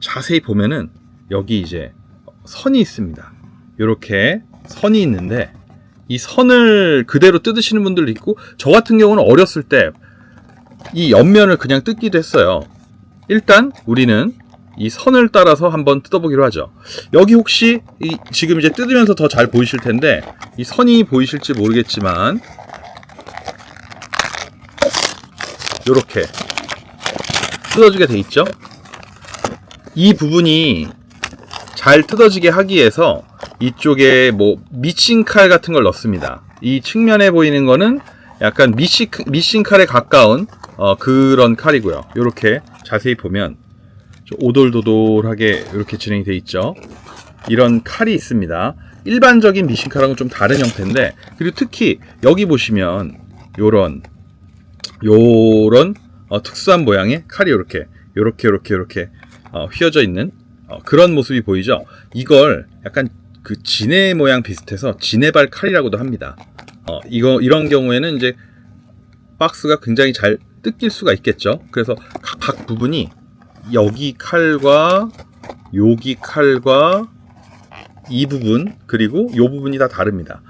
자세히 보면은 여기 이제 선이 있습니다. 이렇게 선이 있는데 이 선을 그대로 뜯으시는 분들도 있고 저 같은 경우는 어렸을 때 이 옆면을 그냥 뜯기도 했어요. 일단 우리는 이 선을 따라서 한번 뜯어보기로 하죠. 여기 혹시 이 지금 이제 뜯으면서 더 잘 보이실 텐데 이 선이 보이실지 모르겠지만 이렇게 뜯어지게 돼 있죠. 이 부분이 잘 뜯어지게 하기 위해서 이쪽에 뭐 미싱 칼 같은 걸 넣습니다. 이 측면에 보이는 거는 약간 미싱, 미싱 칼에 가까운 어, 그런 칼이고요. 이렇게 자세히 보면 좀 오돌도돌하게 이렇게 진행이 돼 있죠. 이런 칼이 있습니다. 일반적인 미싱 칼하고는 좀 다른 형태인데 그리고 특히 여기 보시면 요런 요런 어, 특수한 모양의 칼이 이렇게 요렇게 요렇게 요렇게 어, 휘어져 있는 어, 그런 모습이 보이죠. 이걸 약간 그 지네 모양 비슷해서 지네발 칼이라고도 합니다. 어, 이거 이런 경우에는 이제 박스가 굉장히 잘 뜯길 수가 있겠죠. 그래서 각, 각 부분이 여기 칼과 여기 칼과 이 부분 그리고 이 부분이 다 다릅니다.